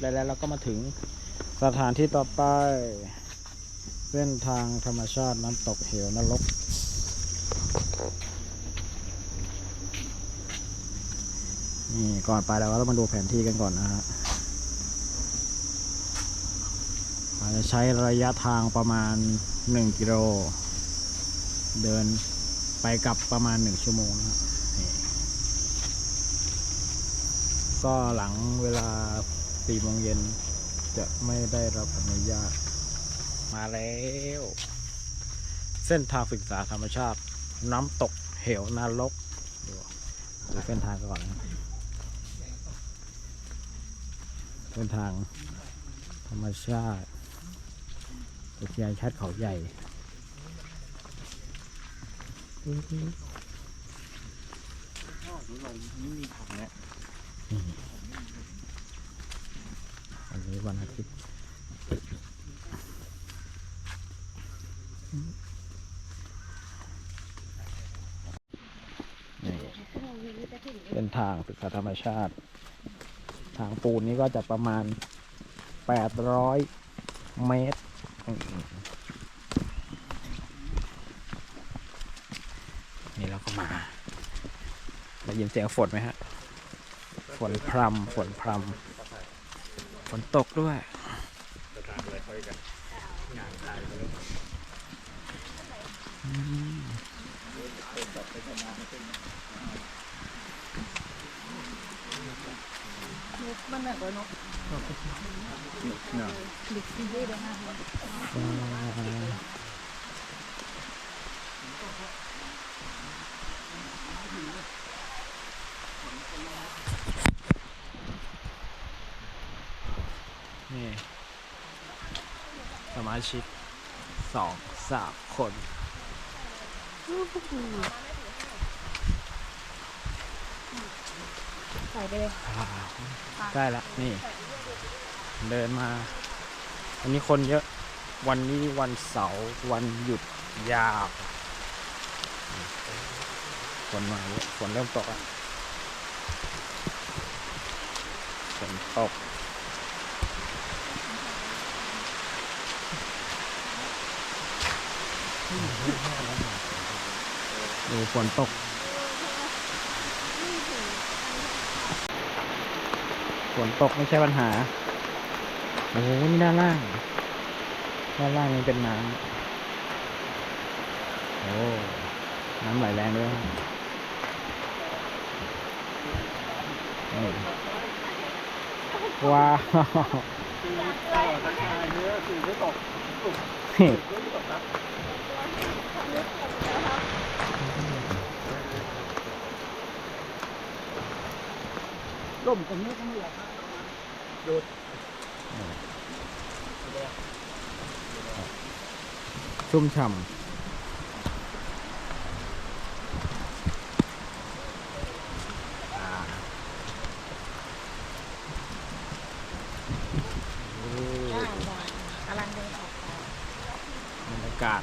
แล้วแล้วเราก็มาถึงสถานที่ต่อไป เส้นทางธรรมชาติน้ำตกเหวนรก นี่ก่อนไปเราก็ต้องมาดูแผนที่กันก่อนนะฮะอาจจะใช้ระยะทางประมาณ 1 กิโล เดินไปกลับประมาณ 1 ชั่วโมงนะก็หลังเวลา 4โมงเย็นจะไม่ได้รับอนุญาต มาแล้ว เส้นทางศึกษาธรรมชาติ น้ำตกเหวนรกดูดูเส้นทางก่อนนะเส้นทางธรรมชาติอุทยานชาติเขาใหญ่อัน นี้วันอาทิตย์นี่เป็นทางศึกษาธรรมชาติ ทางปูนนี้ก็จะประมาณ 800 เมตรอืมนี่เราก็มาได้ยินเสียงฝนไหมฮะ ฝนพรำฝนพรำ ฝนตกด้วยมันหนักกว่านกหลิกซีด้วยนะ นี่ สมาชิกสองสามคนใส่ไปเลยอ่าได้ละนี่ เดินมา อันนี้คนเยอะ วันนี้วันเสาร์วันหยุดยาวฝนมาเยอะฝนเริ่มตกอะฝนตก ดูฝนตก ฝนตกไม่ใช่ปัญหา โอ้โห นี่ด้านล่าง ด้านล่างนี่เป็นน้ำ โอ้ น้ำไหลแรงด้วยนี่ว้าวนี่ ล่มตรงนี้ทั้งหมดชุ่มฉ่ำอ่าโอ้กำลังเดินออกบรรยากาศ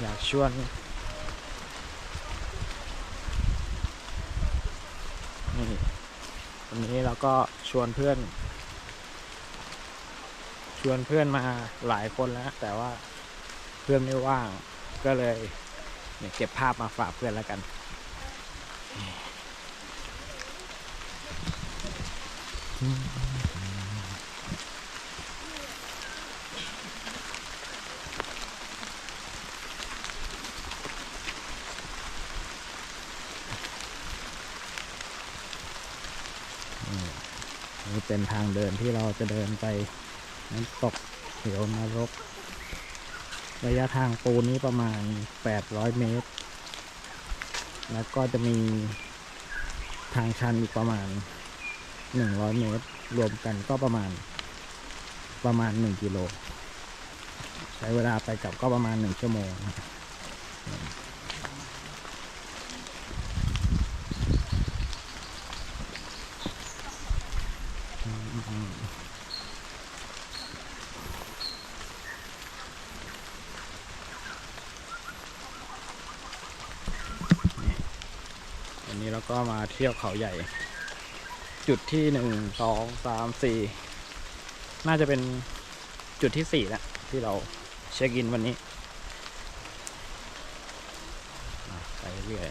อยาก ชวนนี่วันนี้เราก็ชวนเพื่อน ชวนเพื่อนมาหลายคนแล้ว แต่ว่าเพื่อนไม่ว่างก็เลยเนี่ยเก็บภาพมาฝากเพื่อนแล้วกันนี่ เป็นทางเดินที่เราจะเดินไปน้ำตกเหวนรก ระยะทางปูนนี้ประมาณ 800 เมตร แล้วก็จะมีทางชันอีกประมาณ 100 เมตร รวมกันก็ประมาณประมาณ 1 กิโล ใช้เวลาไปกลับก็ประมาณ 1 ชั่วโมงนะครับ แล้ว ก็มาเที่ยวเขาใหญ่ จุดที่หนึ่งสองสามสี่น่าจะเป็นจุดที่สี่แล้วที่เราเช็คอินวันนี้ไปเรื่อย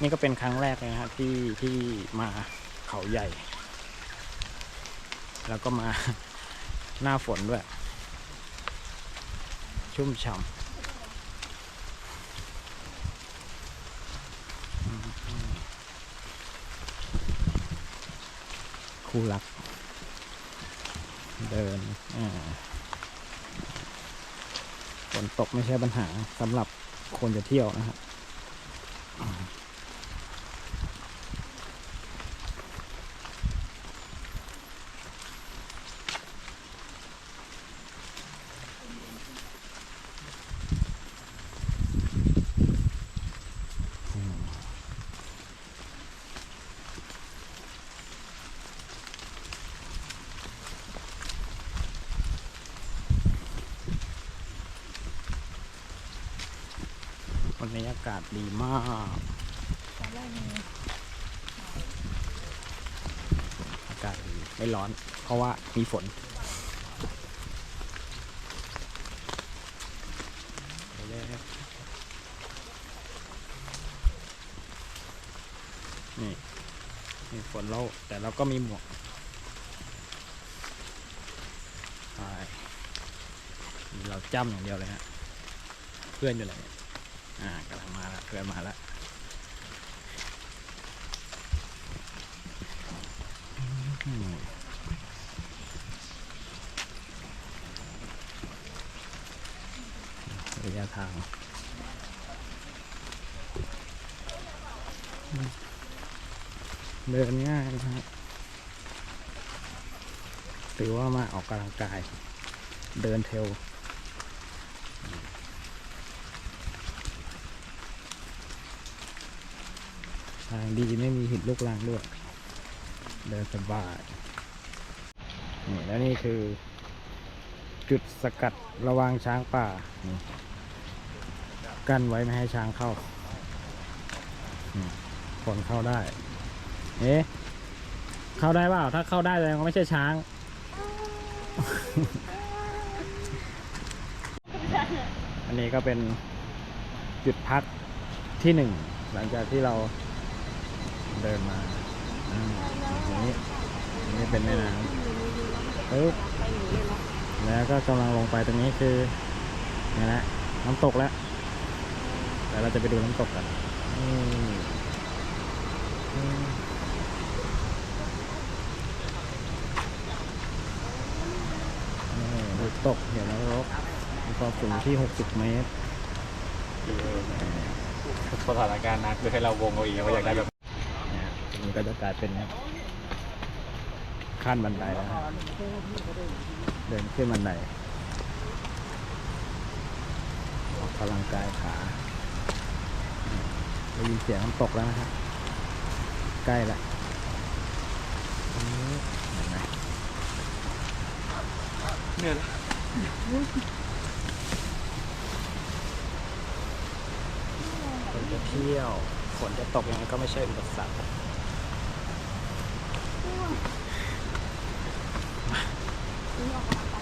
นี่ก็เป็นครั้งแรกเลยนะฮะที่ที่มาเขาใหญ่ แล้วก็มาหน้าฝนด้วย ชุ่มฉ่ำอืม คู่รัก เดินฝนตกไม่ใช่ปัญหาสำหรับคนจะเที่ยวนะครับ วันนี้อากาศดีมากอากาศดีไม่ร้อน เพราะว่ามีฝนนี่มีฝนเราแต่เราก็มีหมวกใช่เราจ้ำอย่างเดียวเลยฮะ เพื่อนอยู่ไหน อ่ากำลังมาล้วเพื่อนมาล้วอืมระยะทางเดินง่ายนะครับถือว่ามาออกกำลังกาย เดินเทลางดีไม่มีหินลูกรังด้วย เดินสบายนี่แล้วนี่คือ จุดสกัดระวางช้างป่า กั้นไว้ไม่ให้ช้างเข้านี่คนเข้าได้ เอ๊ะ เข้าได้เปล่า ถ้าเข้าได้แสดงว่าไม่ใช่ช้าง อันนี้ก็เป็นจุดพักที่หนึ่งหลังจากที่เรา ดินมาอ่าอย่างนี้อันนี้เป็นแม่น้ำปึ๊บแล้วก็กำลังลงไปตรงนี้คือนี่แหละน้ำตกแล้วเดี๋ยวเราจะไปดูน้ำตกกันนี่ตกเห็นแล้วรกมีความสูงที่ 60 เมตร สถานการณ์นะคือให้เราวงเอาอีกว่าอยากได้แบบ นี่ยทีนี้ก็จะกลายเป็นขั้นบันไดแล้วครับเดินขึ้นบันไดออกกำลังกายขาได้ยินเสียงน้ำตกแล้วนะครับใกล้ละอืมเห็นไหมเนี่ยคนจะเที่ยวฝนจะตกยังไงก็ไม่ใช่อุปสรรค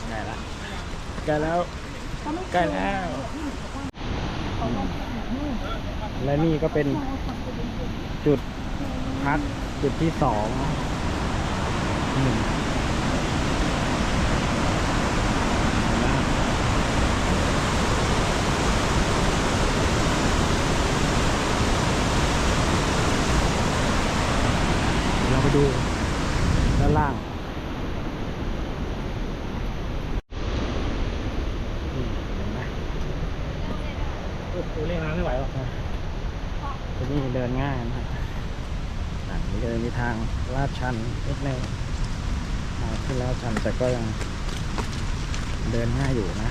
ใกล้ละใกล้แล้วใกล้แล้ว และนี่ก็เป็นจุดพักจุดที่สองอืมเดี๋ยวเราไปดูด้านล่างอืมเห็นไหม โอ้โหเล่นน้ำไม่ไหวหรอก ที่นี่เดินง่ายนะครับอันนี้เดินมีทางลาดชันนิดนึงทางขึ้นลาดชันแต่ ก็ยังเดินง่ายอยู่นะ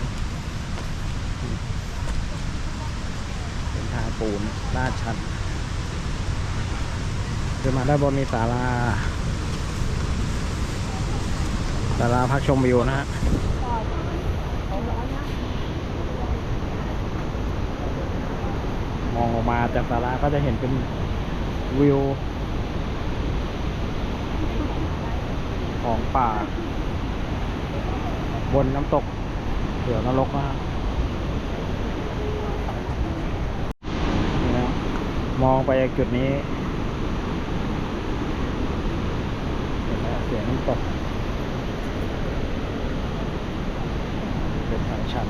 เป็นทางปูนลาดชันขึ้นมาด้านบนมีศาลาศาลาพักชมวิวนะฮะมองออกมาจากศาลาก็จะเห็นเป็นวิว ของป่า บนน้ำตกเดี๋ยวนรกนะฮะนี่นะมองไปจากจุดนี้เห็นแล้วเสียงน้ำตกเป็นทางชัน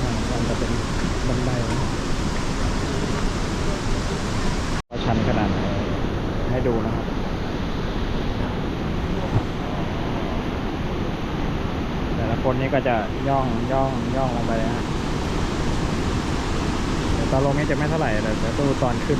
อ่ามันจะเป็นบันไดนะว่าชันขนาดไหนให้ดูนะครับ แต่ละคนนี้ ก็จะย่องย่องย่องลงไปนะฮะแต่ตอนลงนี่จะไม่เท่าไหร่แต่เดี๋ยวดูตอนขึ้น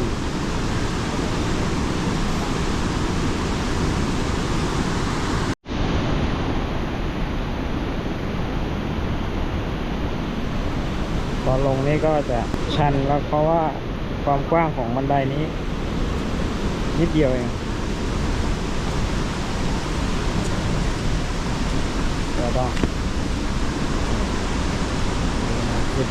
ตอนลงนี่ก็จะชันแล้วเพราะว่าความกว้างของบันไดนี้ นิดเดียวเองก็ต้องขึ้น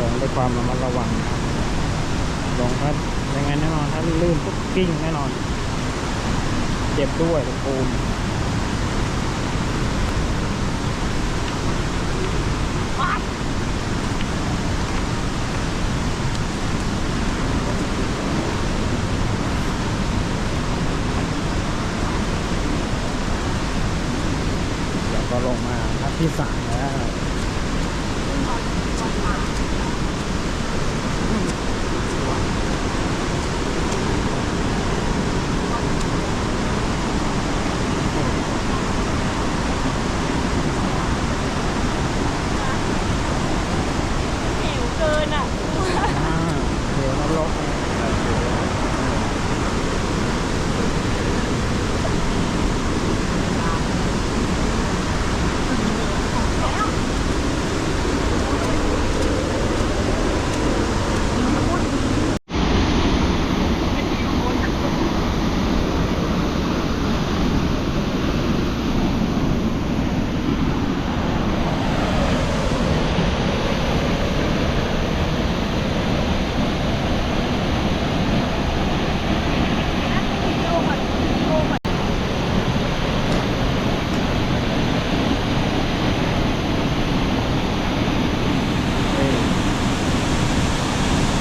ลงด้วยความระมัดระวังนะครับลงถ้ายังไงแน่นอน ถ้าลื่นปุ๊บกิ้งแน่นอน เจ็บด้วยเป็นปูนเดี๋ยวก็ลงมาทับที่สามแล้ว หิวเกินอะ อ่าเดี๋ยวนรกนี่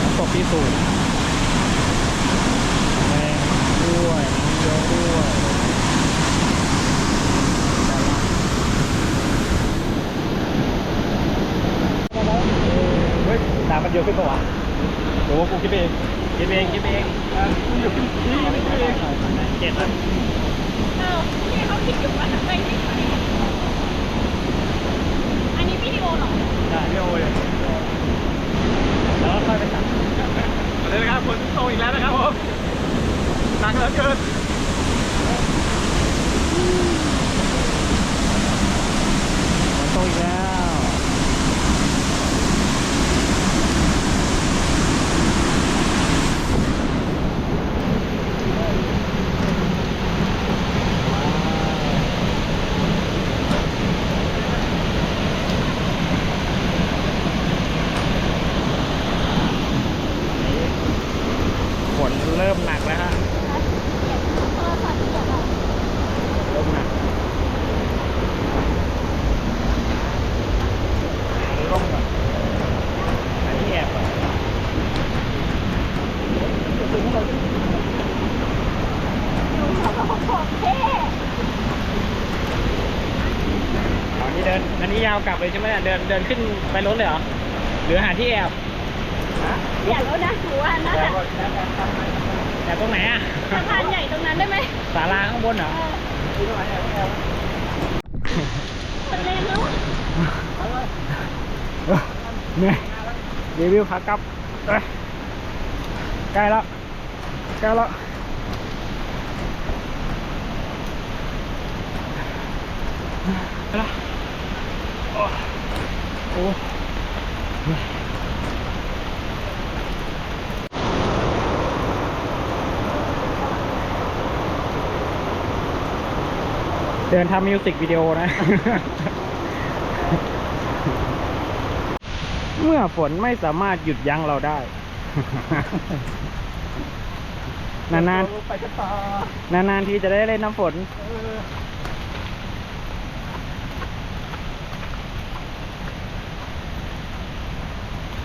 น้ำตก ที่สูงแรงด้วยเยอะด้วยนล่างเฮ้ยน้ำมันเยอะขึ้นปะวะหรือว่ากูคิดเองคิดเองคิดเองเกูอยู่ที่นี่คิดเองเจ็ดแล้วเออที่เขาคิดอยู่ว่าทำไมไม่ไปอันนี้วิดีโอเหรอได้พี่โอ้ยแล้วก็ค่อยไปตัด เลยนะครับฝนตกอีกแล้วนะครับผมหนักเหลือเกิน ฝนตกอีกแล้ว ฝนเริ่มหนักแล้วฮะ โทรศัพท์ที่แบบ เริ่มหนักหาร่มก่อนหาที่แอบก่อน ดูเขาบอกของเท่ อ๋อนี่ เดิน อันนี้ยาวกลับเลยใช่ไหมเนี่ยเดินเดินขึ้นไปรถเลยเหรอ หรือหาที่แอบอยากรู้นะหนูว่าน่าจะแอบตรงไหนอะสะพานใหญ่ตรงนั้นได้ไหมศาลาข้างบนเหรอมันเล่นแล้วเนี่ยรีวิวขากลับเอ้ยใกล้แล้วใกล้แล้วไปแล้ว โอ้เดินทำมิวสิกวิดีโอนะ เมื่อฝนไม่สามารถหยุดยั้งเราได้ นานๆ นานๆ ทีจะได้เล่นน้ำฝน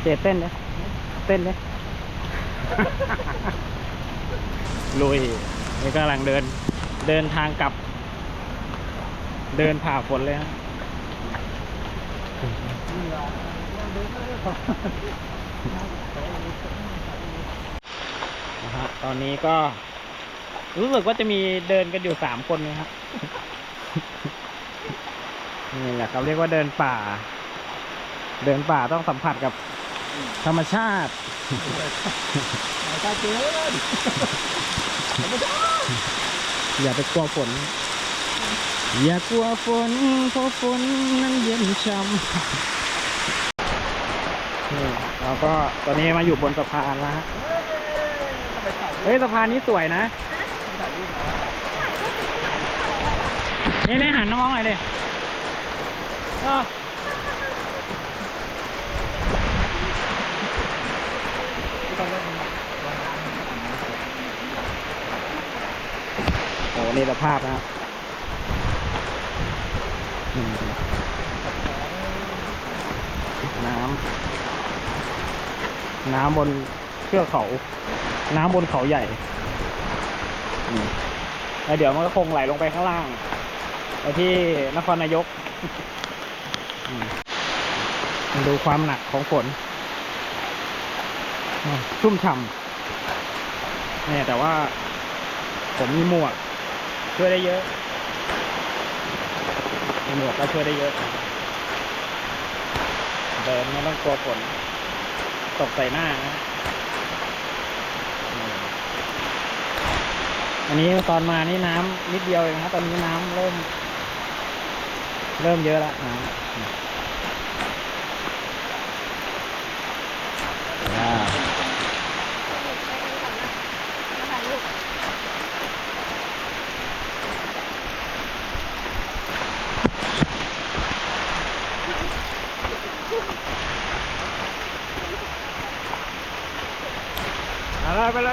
เออเจเต้นเลยเต้นเลยลุยนี่กำลังเดิน เดินทางกลับ เดินผ่าฝนเลยฮะนะฮะตอนนี้ก็ รู้สึกว่าจะมีเดินกันอยู่สามคนนะครับนี่แหละเขาเรียกว่าเดินป่า เดินป่าต้องสัมผัสกับ ธรรมชาติไปตาเกินอย่าไปกลัวฝน อย่ากลัวฝนเพราะฝนนั้นเย็นช่ำนี่เราก็ตอนนี้มาอยู่บนสะพานแล้วฮะเฮ้ยสะพานนี้สวยนะนี่นี่หันน้องๆหน่อยดิเออ นี่สภาพนะครับน้ำน้ำบนเทือกเขา น้ำบนเขาใหญ่แล้วเดี๋ยวมันก็คงไหลลงไปข้างล่างไปที่นครนายกมาดูความหนักของฝนชุ่มฉ่ำเนี่ยแต่ว่าผมมีหมวก ช่วยได้เยอะมีหมวกก็ช่วยได้เยอะ เดินไม่ต้องกลัวฝนตกใส่หน้านะอันนี้ตอนมานี่น้ำนิดเดียวเองนะครับตอนนี้น้ำเริ่ม เริ่มเยอะแล้วนะ อะไร